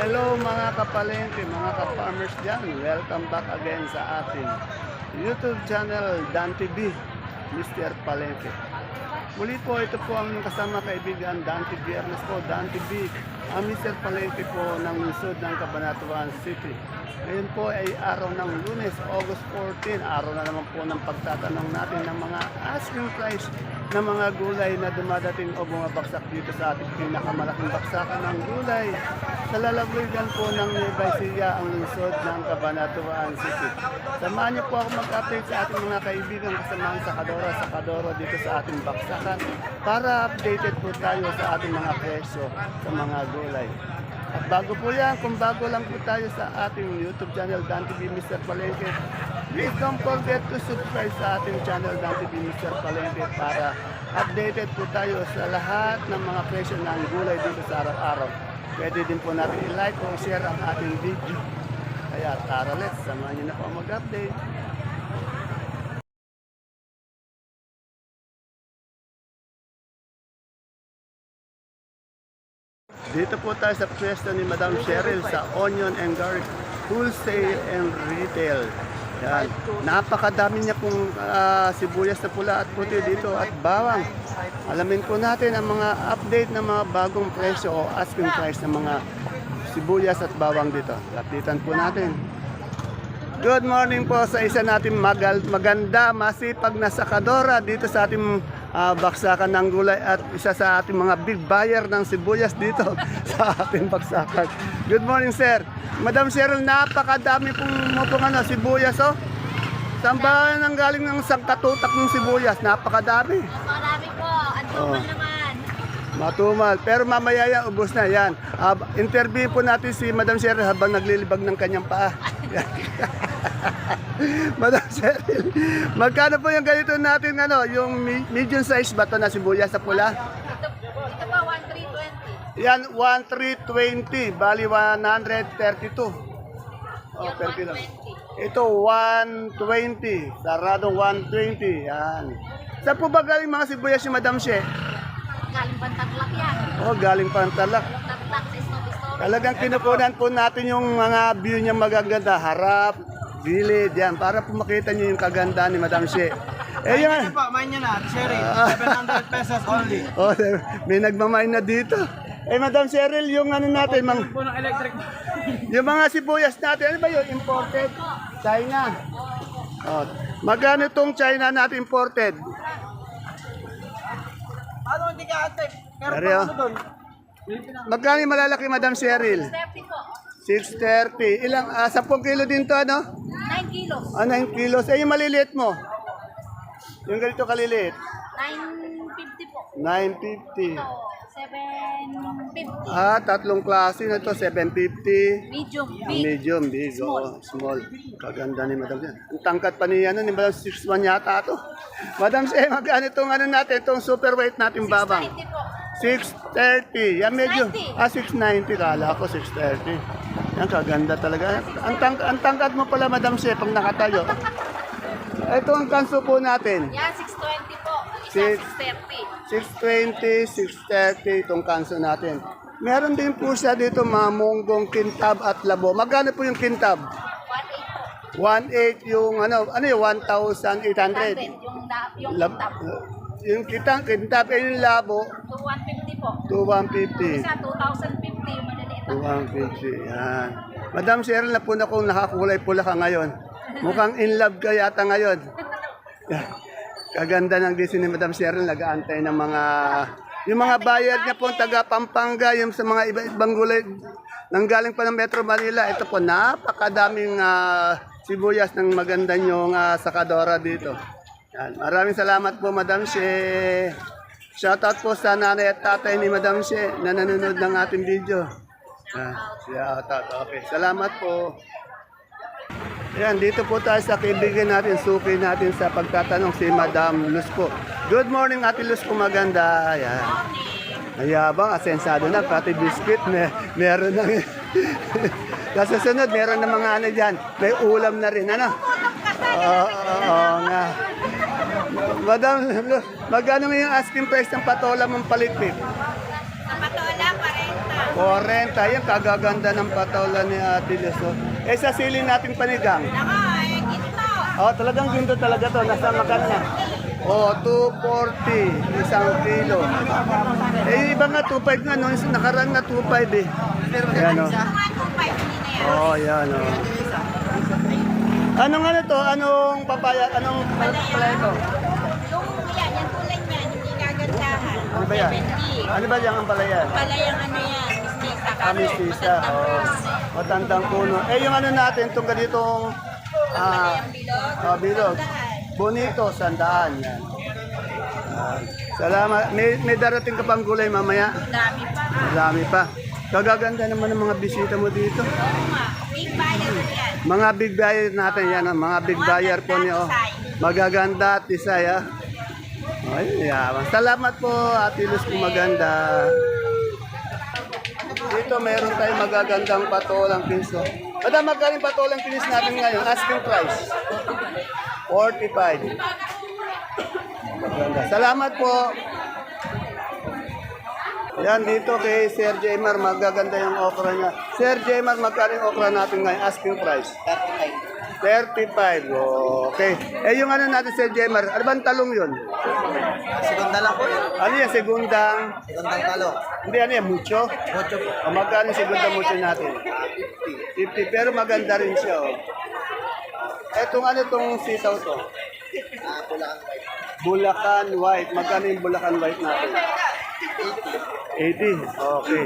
Hello mga kapalengke, mga ka-farmers dyan. Welcome back again sa ating YouTube channel Dan TV, Mr. Palengke. Muli po, ito po ang kasama kaibigan, Dante Biernes po, Dan TV, ang Mr. Palengke po ng lungsod ng Cabanatuan City. Ngayon po ay araw ng lunes, August 14, araw na naman po ng pagtatanong natin ng mga asking price ng mga gulay na dumadating o bumabaksak dito sa ating pinakamalaking baksakan ng gulay sa lalawigan po ng Nueva Ecija ang lungsod ng Cabanatuan City. Samahan niyo po ako mag-update sa ating mga kaibigan kasamahan sa Kadora sa Kadora dito sa ating baksakan para updated po tayo sa ating mga presyo sa mga gulay. At bago po yan, kung bago lang po tayo sa ating YouTube channel, Dan TV Mr. Palengke, please don't forget to subscribe sa ating channel, Dan TV Mr. Palengke, para updated po tayo sa lahat ng mga presyo ng gulay dito sa araw-araw. Pwede din po natin i-like o share ang ating video. Kaya tara let's, samahan niyo na po mag-update. Dito po tayo sa pwesto ni Madam Cheryl sa Onion and Garlic Wholesale and Retail. Yan. Napakadami niya pong ah, sibuyas na pula at puti dito at bawang. Alamin po natin ang mga update ng mga bagong presyo o asking price ng mga sibuyas at bawang dito. Lapitan po natin. Good morning po sa isa natin magal, maganda, masipag na sakadora dito sa ating ah, baksakan ng gulay at isa sa ating mga big buyer ng sibuyas dito sa ating baksakan. Good morning, sir. Madam Cheryl, napakadami pong mo pong ano, sibuyas, oh. Saan ba nang galing ng sangkatutak ng sibuyas? Napakadami. Marami po. Ang tumal Oh. naman. Matumal. Pero mamaya yan, ubos na yan. Ah, interview po natin si Madam Cheryl habang naglilibag ng kanyang paa. Madam Cheryl, magkano po yung ganito natin, ano, yung medium size ba ito na sibuyas sa pula? Ito, ito po, 1,320. Yan, 1,320. Bali, 132. Oh, per kilo. 120. Ito, 120. Saradong 120. Yan. Saan po ba galing mga sibuyas si Madam She? Galing bang taglak yan? Oh, galing Story. Talagang kinukunan po natin yung mga view niya magaganda, harap, gilid, yan, para po makita niyo yung kagandahan ni Madam She. Eh, Yan yan. po, main nyo na, Sherry. 700 pesos only. Oh, may nagmamain na dito. Eh, Madam Cheryl, yung ano natin, mang, Po ng electric. yung mga sibuyas natin, ano ba yun? Imported? China. Oh, magkano itong China natin imported? Ano, hindi ka ate. Pero pa ano doon? Magkano yung malalaki, Madam Cheryl? 30 po. 630. Ilang, ah, 10 kilo din to, ano? 9 kilos. Ah, 9 kilos. Eh, yung maliliit mo? Yung ganito kaliliit? 950 po. 950. Ito, 750. Ah, tatlong klase na to, 750. Medium, big. Medium, big, small. small. Kaganda ni Madam yan. Ang tangkat pa ni, ano, ni Madam 61 yata to. Madam, eh, magkano itong ano natin, itong super weight natin babang? 90 po. 630. Yan medyo, 690. ah, 690. Kala ko 630. Yan, kaganda talaga. Ang, tang, ang tangkat mo pala, Madam Se, pag nakatayo. Ito ang kanso po natin. Yan, 620 po. Isa, Six. 630. 620, 630 itong kanso natin. Meron din po siya dito mga munggong kintab at labo. Magkano po yung kintab? 180 po. 1.8 yung ano, ano yung 1,800? 100. Yung, yung top. yung kitang kintab eh yung labo, To 150 po. 2,150. Isa, 2,050 yung. 250, yan. Madam Cheryl, na po na kung nakakulay pula ka ngayon. Mukhang in love ka yata ngayon. Kaganda ng disin ni Madam Cheryl, nag-aantay ng mga... Yung mga bayad niya po, taga Pampanga, yung sa mga iba ibang gulay, nanggaling pa ng Metro Manila. Ito po, napakadaming ah, sibuyas ng maganda yung sakadora dito. Yan. Maraming salamat po, Madam She. Shoutout po sa nanay at tatay ni Madam She na nanonood ng ating video. Ah, shoutout. Okay, salamat po. Ayan, dito po tayo sa kaibigan natin, suki natin sa pagtatanong si Madam Luz po. Good morning, Ate Luz po maganda. Ayan. Ayabang, asensado na, pati biscuit, may, meron na. Kasi sunod, meron na mga ano dyan, may ulam na rin, ano? Oo, oo nga. Madam, magkano mo yung asking price ng patola mong palikpik? Sa patola, 40. Yan, kagaganda ng patola ni Ate Luz. oh. Eh, sa siling natin panigang. Oh, talagang ginto talaga to. Nasa magkano na? Oh, 240. Isang kilo. Eh, iba nga, 2.5 nga. No? Nakarang na 2.5 eh. Yan, oh. Mga 2.5, hindi na yan. Oh, yan, oh. Anong ano to? Anong papaya? Anong papaya to? Yan. Ano ba yan? 70. Ano ba yung ang palaya? Pala yung ano yan, mistisa. Kamis pisa. Oh, matandang puno. Eh, yung ano natin, itong ganitong ah, ah, bilog. Bonito, sandaan. Yan. Ah, salamat. May, may darating ka pang gulay mamaya. Dami pa. Marami pa. Kagaganda naman ng mga bisita mo dito. Oo nga, big buyer yan. Mga big buyer natin yan. ah. Mga big buyer po niyo. Magaganda at isay ah. Ay, yaman. Salamat po, Ate Luz, kung maganda. Dito meron tayong magagandang patolang piso. Madam, magkano yung patolang pinis natin ngayon? Asking price. 45. Maganda. Salamat po. Yan, dito kay Sir Jmar, magaganda yung okra niya. Sir Jmar, magkano yung okra natin ngayon? Asking price. 35. Okay. Eh, yung ano natin, Sir Jmar, ano bang talong yun? Segunda lang po. Ano yan, segundang? Segundang talo. Hindi, ano yan, mucho? Ocho po. O magkano yung segundang mucho natin? 50, pero maganda rin siya, oh. Etong ano tong sitaw to? Ah, pulang white. Bulacan White. Magkano yung Bulacan White natin? 80. Okay.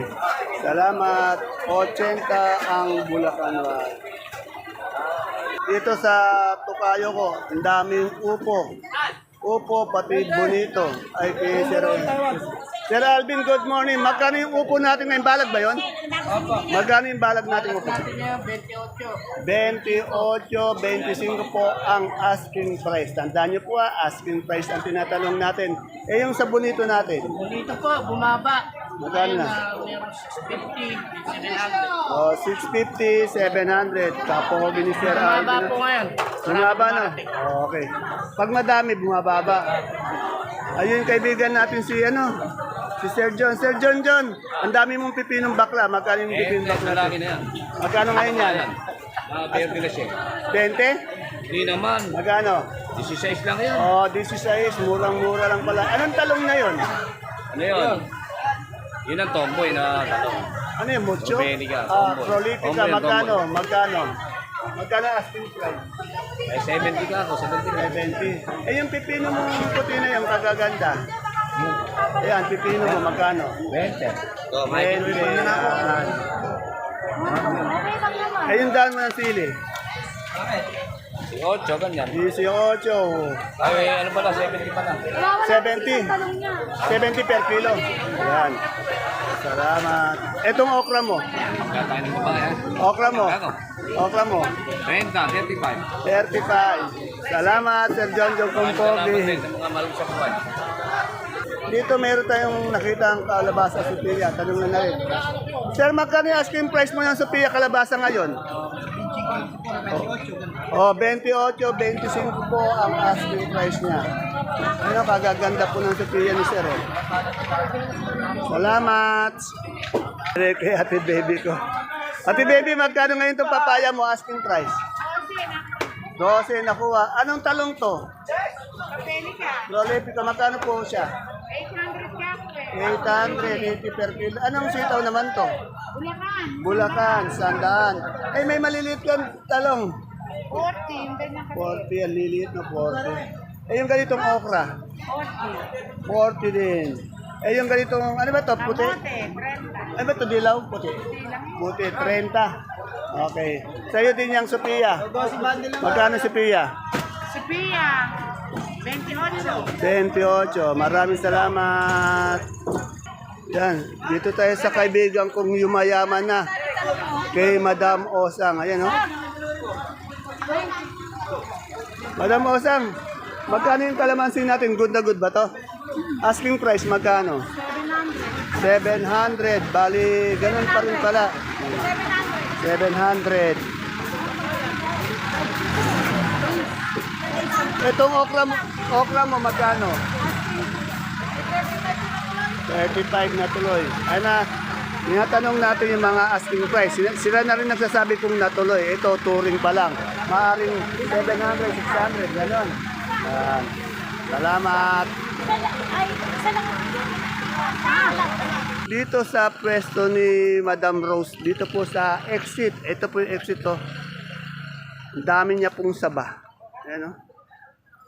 Salamat. 80 ang Bulacan White. Dito sa Tukayo ko, ang daming upo. Upo, pati bonito. Ay, kay Sir Sir Alvin, good morning. Magkano yung upo natin ngayon? Balag ba yon? Magkano yung balag natin upo? 28, 25 po ang asking price. Tandaan niyo po ah, asking price ang tinatanong natin. Eh yung sa bonito natin, Dito po, bumaba. Magkano na? Uh, meron 650, 700. oh, 650, 700. Tapo ko ni Sir Bumaba Alvin. po ngayon. Bumaba na? Okay. Pag madami, bumababa. Ayun kaibigan natin si ano, si Sir John. Sir John John, ang dami mong pipinong bakla. Magkano yung pipinong bakla natin? na yan. Magkano ngayon yan? Mga perde na siya. 20? Hindi naman. Magkano? 16 lang yan. Oh, 16, murang-mura lang pala. Anong talong na yon? Ano yun? Yun ang tomboy na talong. Ano yung mucho? Prolifica, Ah, prolifica, magkano? Magkano? Magkano asking price? May 70 ka ako, 70 ka. 70. Eh, yung pipino mo puti na yung kagaganda. Ayan, pipino mo, magkano? 20. So, 20. Ayan. Eh, yung daan mo ng sili? Si 8, ganyan. 18. Ay, ano pala, 70 pa na. 70. 70 per kilo. Ayan. Salamat. Etong okra mo. Katayin ng babae, ha? Okra mo. Okra mo. 30, 35. 35. Salamat, Sir John John Salamat Kumpogi. din sa mga buwan. Dito meron tayong nakita ang kalabasa Sophia. Tanong na na rin. Sir, magkano yung asking price mo ng Sophia kalabasa ngayon? Oh, 28, 25 po ang asking price niya. Ano, kagaganda po ng Sophia ni Sir. Eh. Salamat. Kay ate baby ko. Ate baby, magkano ngayon itong papaya mo asking price? 12 nakuha. Anong talong to? Lolipika, magkano po siya? 800 80 per kilo. Anong sitaw naman to? Bulacan. Bulacan, sandaan. Ay, may maliliit kang talong. 40. 40, ang liliit na 40. Eh, yung ganitong okra? 40. 40 din. Eh, yung ganitong, ano ba to? Puti? Ano ba to? Dilaw? Puti? Puti, 30. Okay. Sa'yo din yung Sophia. Magkano Sophia? Sophia, 28. 28. Maraming salamat. Yan. Dito tayo sa kaibigan kong yumayaman na. Kay Madam Osang. Ayan, oh. Madam Osang, magkano yung kalamansi natin? Good na good ba to? Asking price, magkano? 700. Bali, ganun pa rin pala. 700. Itong okra mo, okra mo magkano? 35 na tuloy. Ay na, Tinatanong natin yung mga asking price. Sila, sila na rin nagsasabi kung natuloy. Ito, touring pa lang. Maaring 700, 600, gano'n. Yan. Salamat. Dito sa pwesto ni Madam Rose, dito po sa exit. Ito po yung exit to. Ang dami niya pong saba. Ayan o.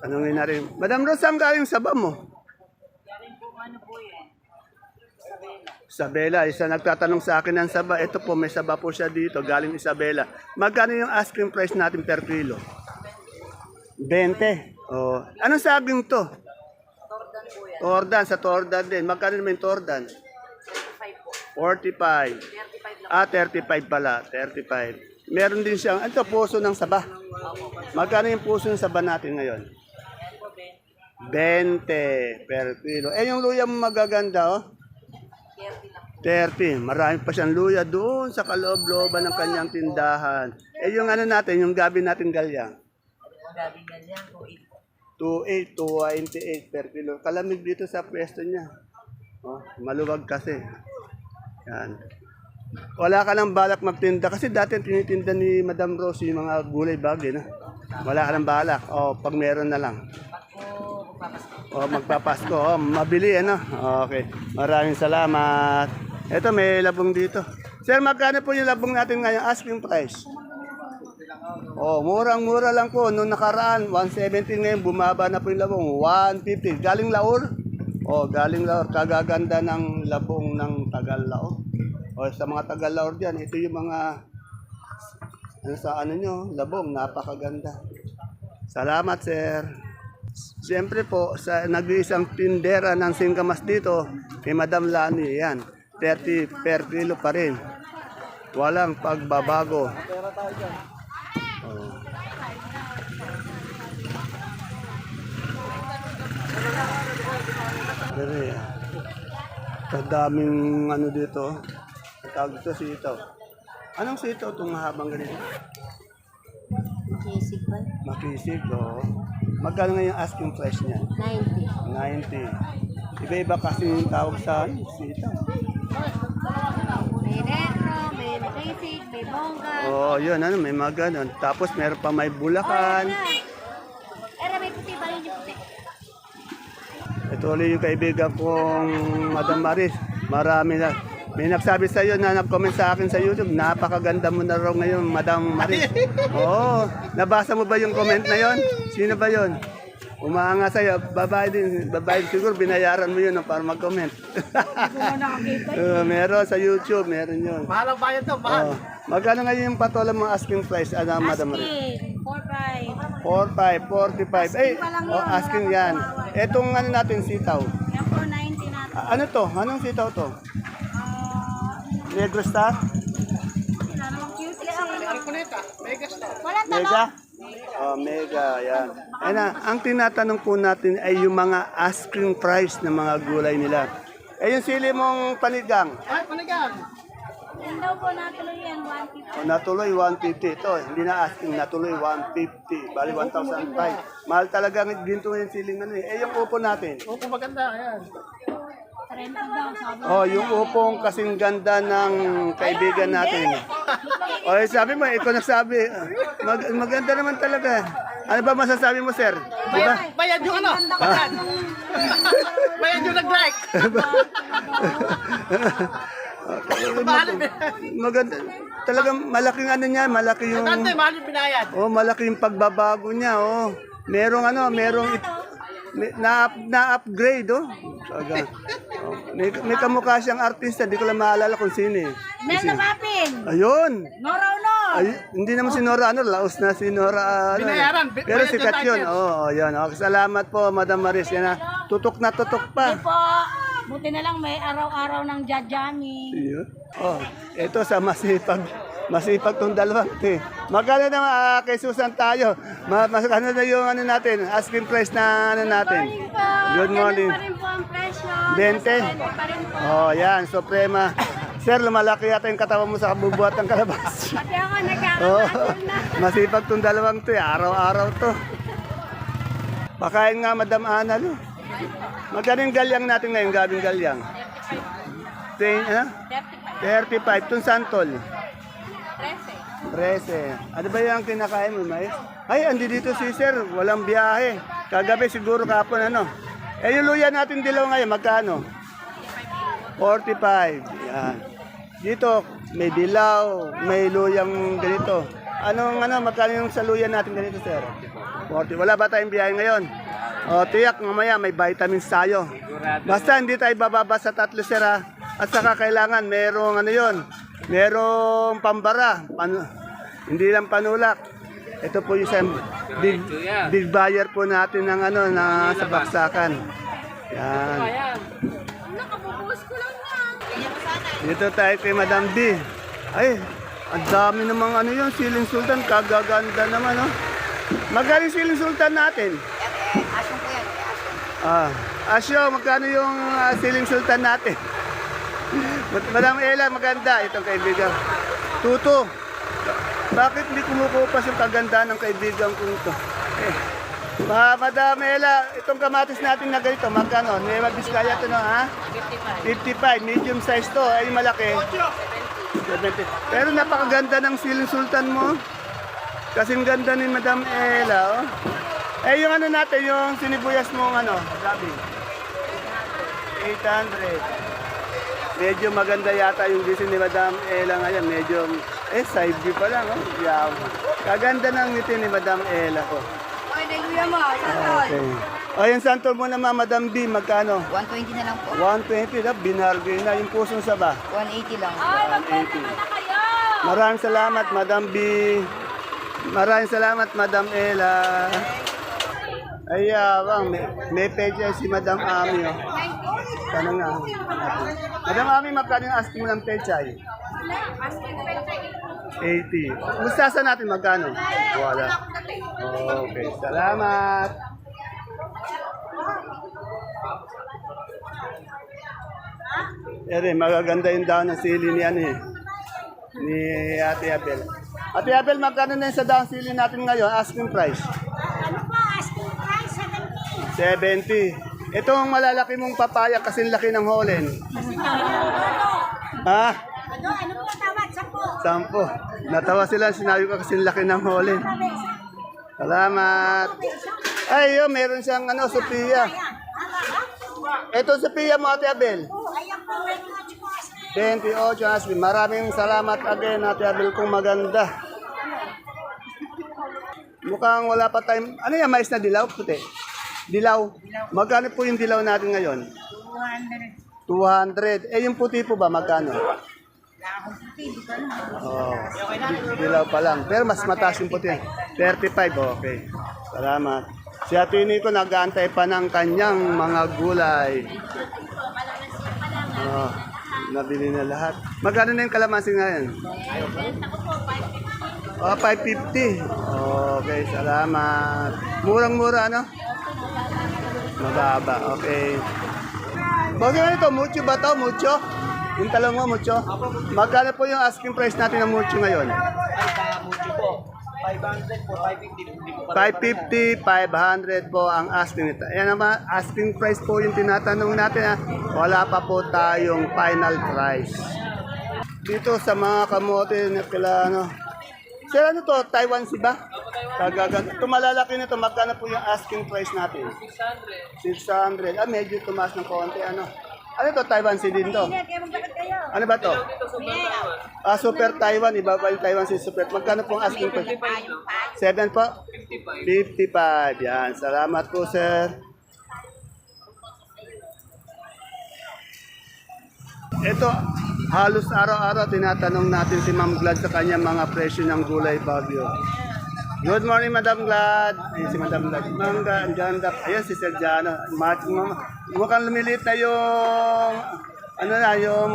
Tanungin na rin. Madam Rose, saan galing saba mo? Isabela, isa nagtatanong sa akin ng saba. Ito po, may saba po siya dito, galing Isabela. Magkano yung asking price natin per kilo? 20. Oh. Anong saging to? Tordan, sa Tordan din. Magkano naman yung Tordan? 45. Ah, 35 pala. 35. Meron din siyang, ano puso ng saba. Magkano yung puso ng saba natin ngayon? 20 per kilo. Eh, yung luya mo magaganda, oh. 30. Marami pa siyang luya doon sa kaloob-looban ng kanyang tindahan. Eh, yung ano natin, yung gabi natin galyang. 2.8, 2.28 per kilo. Kalamig dito sa pwesto niya. Oh, maluwag kasi. Yan. Wala ka nang balak magtinda kasi dati tinitinda ni Madam Rose yung mga gulay bagay na. Wala ka nang balak. O, pag meron na lang. O, magpapasko. O, mabili ano. Okay. Maraming salamat. Ito, may labong dito. Sir, magkano po yung labong natin ngayon? Asking price. Oh, murang-mura lang po. Noong nakaraan, 170 ngayon, bumaba na po yung labong. 150. Galing Laur? Oh, galing Laur. Kagaganda ng labong ng Tagal Laur. O sa mga Tagal Laur dyan, ito yung mga ano sa ano nyo, labong, napakaganda. Salamat, sir. Siyempre po, sa nag-iisang tindera ng singkamas dito, kay Madam Lani, yan, 30 per kilo pa rin. Walang pagbabago. Oh. Dere. Kadaming ano dito. Tawag ito sitaw. Anong sitaw itong mahabang ganito? Kisig ba? Makisig, oo. Magkano nga yung asking price niya? 90. 90. Iba-iba kasi yung tawag sa ano, sitaw. May retro, may kisig, may bongga. Oo, oh, yun, ano, may mga ganun. Tapos meron pa may bulakan. Era, may puti ba rin yung puti? Ito ulit yung kaibigan kong Madam Maris. Marami na. May nagsabi sa iyo na nag-comment sa akin sa YouTube, napakaganda mo na raw ngayon, Madam Maris. Oo, nabasa mo ba yung comment na yon? Sino ba yon? Umaanga sa'yo, babae din, babae din. siguro binayaran mo yun para mag-comment. Oo, meron sa YouTube, meron yun. Mahal ang bayan to, mahal. Oh, magkano ngayon yung patola mo asking price, ano, Madam Maris? Asking, 45, 45. 4-5. Eh, pa lang oh, asking yan. Etong ano natin, sitaw. Yan po, 90 natin. Ah, ano to? Anong sitaw to? Ah, Negro Star? wala namang. Kuneta, mega star. Walang Mega? tanong. Oh, mega, yan. Ayun na, ang tinatanong po natin ay yung mga asking price ng mga gulay nila. Eh, yung sili mong panigang, Ay, panigan. Yan daw po natuloy yan, 150. oh, natuloy 150 ito. Hindi na asking, natuloy 150. Bali 1,005. Mahal talaga ng ginto yung siling ano eh. Eh, yung upo natin. Opo, maganda. Ayan. 30 daw, sabi. Oh, yung upong kasing ganda ng kaibigan natin. Oh, eh, sabi mo, ikaw nagsabi. Mag maganda naman talaga. Ano ba masasabi mo, sir? Di ba? Bayad yung ano? Bayad. Bayad yung nag-like. Yung Maganda. Talagang malaking ano niya, malaki yung Tante, mahal yung binayad. Oh, malaki yung pagbabago niya, oh. Merong ano, merong may- na na-upgrade, oh. Saga. Oh, May, may kamukha siyang artista, di ko lang maalala kung sino eh. Mel na Papin. Ayun. Nora Honor. Ay, hindi naman si Nora, ano, laos na si Nora, ano. eh. Binayaran, bi- Pero sikat yung yun, oo, oh, yan. Okay, salamat po, Madam Maris. Yan na, tutok na tutok pa. Hindi po. Buti na lang may araw-araw ng jajami. Yun. Oh, ito sa masipag. Masipag tong dalawang ito eh. Magkano na ah, kay Susan tayo? Ma mas ano na yung ano natin? Asking price na ano natin? Good morning. Pa rin po ang presyo. 20? Nasa 20 pa rin po. Oh, yan, Suprema. Sir, lumalaki yata yung katawan mo sa kabubuhat ng kalabas. Pati ako Oh, nagkakamatol na. masipag tong dalawang to eh. Araw-araw to. Pakain nga, Madam Ana, no? Magkano yung galyang natin ngayon, gabing galyang? 35. Ano? 35. 35. Itong santol? 13. 13. Ano ba yung kinakain mo, mais? Ay, andi dito si sir. Walang biyahe. Kagabi siguro kapon ano. Eh, yung luya natin dilaw ngayon, magkano? 45. Yan. Dito, may dilaw, may luyang ganito. Anong ano, magkano yung sa luya natin ganito, sir? 40. Wala ba tayong biyahe ngayon? O, tiyak, mamaya may vitamins tayo. Basta hindi tayo bababa sa tatlo, sir, ha? At saka kailangan merong ano yon, merong pambara. Pan, hindi lang panulak. Ito po yung isang big, big buyer po natin ng ano, na sa baksakan. Yan. Dito tayo kay Madam B. Ay, ang dami namang ano yun, siling sultan, kagaganda naman, no? Magaling siling sultan natin. Asong ko yan. Ah, Asyo, magkano yung ah, siling sultan natin? Mad- Madam Ella, maganda itong kaibigan. Tuto. Bakit hindi kumukupas yung kagandahan ng kaibigan kong ito? Eh, Ma Madam Ella, itong kamatis natin na ganito, magkano? Nueva Vizcaya ito no, ha? 55. 55, medium size to. Ay, malaki. 70. Pero napakaganda ng siling sultan mo. Kasing ganda ni Madam Ella, oh. Eh, yung ano natin, yung sinibuyas mong ano, gabi. 800. Medyo maganda yata yung design ni Madam Ella ngayon. Medyo, eh, side view pa lang, oh. Yaw. Kaganda ng ngiti ni Madam Ella ko. Oy, naluya mo. Okay. O, yung santol mo naman, Madam B, magkano? 120 na lang po. 120 na, binargain na. Yung pusong saba. 180 lang. 180. Maraming salamat, Madam B. Maraming salamat, Madam Ella. Ay, awang, may, may pecha si Madam Ami, oh. Tanong nga. Madam Ami, magkano yung asking mo ng pechay? 80. Mustasa natin magkano? Wala. Okay, salamat. Ere, magaganda yung daon ng sili ni ano eh. Ni Ate Abel. Ate Abel, magkano na yung sa daon sili natin ngayon? Asking price? Ano po? Asking price 70. 70. Itong malalaki mong papaya kasing laki ng holen. Ha? Ano? Ano po tawad? Sampo. Sampo. Natawa sila, sinabi ko kasing laki ng holen. Salamat. Ay, yun, meron siyang ano, Sophia. Ito Sophia mo, Ate Abel. Ayan po. May mga chiko 28 Asli. Maraming salamat again, Ate Abel, kung maganda. Mukhang wala pa time. Ano yan, mais na dilaw? Puti. Dilaw. Magkano po yung dilaw natin ngayon? 200. Eh, yung puti po ba, magkano? Oh, di- dilaw pa lang. Pero mas mataas yung puti. 35, okay. Salamat. Si Ate Nico nag-aantay pa ng kanyang mga gulay. Oh, nabili na lahat. Magkano na yung kalamansi ngayon? Oh, 550. Okay, salamat. Murang-mura, ano? Mababa, okay. Bakit ano ito? Mucho ba ito? Mucho? Yung talong mo, mucho? Magkano po yung asking price natin ng mucho ngayon? 550, 500 po ang asking nito. Ayan naman, asking price po yung tinatanong natin. Ha. Wala pa po tayong final price. Dito sa mga kamote na kila ano. Sir, ano to? Taiwan si ba? Kagagan. Ito malalaki nito. Magkano po yung asking price natin? 600. 600. Ah, medyo tumaas ng konti. Ano? Ano to? Taiwan si din to? Ano ba to? Ah, Super Taiwan. Iba ba yung Taiwan si Super? Magkano po ang asking price? 7 po? 55. Yan. Salamat po, sir. Ito, halos araw-araw tinatanong natin si Ma'am Glad sa kanya mga presyo ng gulay bagyo. Good morning, Madam Glad. Ayun si Madam Glad. Ma'am Glad. Ayan si Sir Jano. Mat, mukhang lumilit na yung, ano na, yung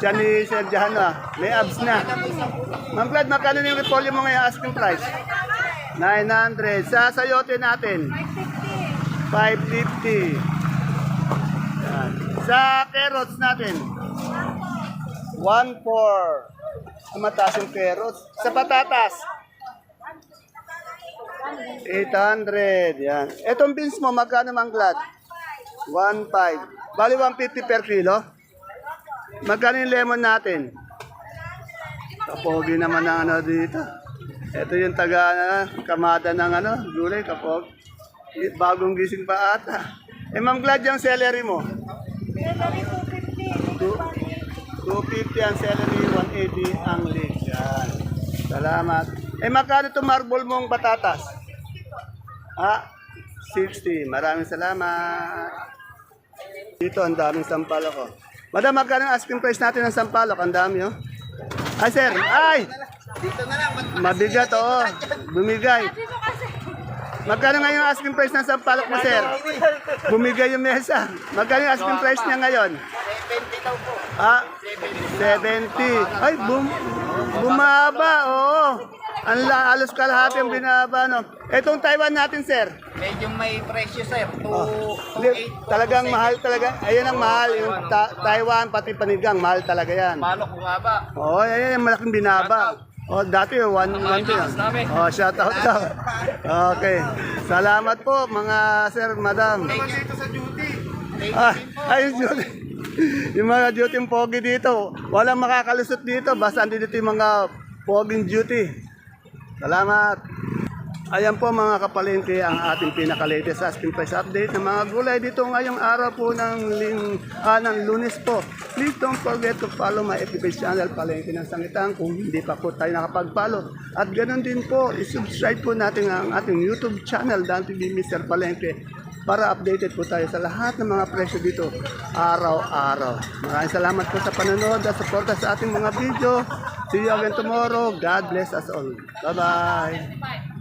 siya ni Sir Jano. ah. May abs na. Ma'am Glad, magkano na yung repolyo mo ngayon asking price? 900. Sa sayote natin? 550. Yan. Sa carrots natin? 1.4. Ang mataas yung carrots. Sa patatas? 800. Yan. Etong beans mo, magkano mang glad? 1.5. Bali 150 per kilo? Magkano yung lemon natin? Kapogi naman ng ano dito. Ito yung taga ah, kamada ng ano, gulay, kapog. Bagong gising pa ata. Eh, Ma'am Glad, yung celery mo? Celery 250. Two- 250 ang celery, 180 ang leek. Yan. Salamat. Eh, magkano itong marble mong batatas? Ah, 60. Maraming salamat. Dito, ang daming sampalok ko. Madam, magkano ang asking price natin ng sampalok? Ang dami, oh. Ay, sir. Ay! Mabigat, oo. Bumigay. Magkano ngayon ang asking price ng sampalok mo, sir? Bumigay yung mesa. Magkano yung asking price niya ngayon? 70 daw po. Ah, 70. Ay, bum bumaba, oo. Ang la- alos kalahati ang binaba, no? Etong Taiwan natin, sir. Medyo may presyo sir. 2, Hindi, talagang mahal talaga. Ayun ang mahal. Yung Ta- Taiwan, pati panigang, mahal talaga yan. Palok bumaba. Oo, oh, ayan yung malaking binaba. Oh, dati one one Business namin. Oh, shout out daw. Okay. Salamat po mga sir, madam. dito sa duty. Ah, ay, yung duty. yung mga duty pogi dito. Walang makakalusot dito. Basta andito yung mga poging duty. Salamat. Ayan po mga kapalengke ang ating pinaka-latest asking price update ng mga gulay dito ngayong araw po ng, ling, ah, ng lunes po. Please don't forget to follow my FB channel Palengke ng Sangitan kung hindi pa po tayo nakapag-follow. At ganun din po, isubscribe po natin ang ating YouTube channel Dan TV Mr. Palengke para updated po tayo sa lahat ng mga presyo dito araw-araw. Maraming salamat po sa panonood at suporta sa ating mga video. See you again tomorrow. God bless us all. Bye-bye.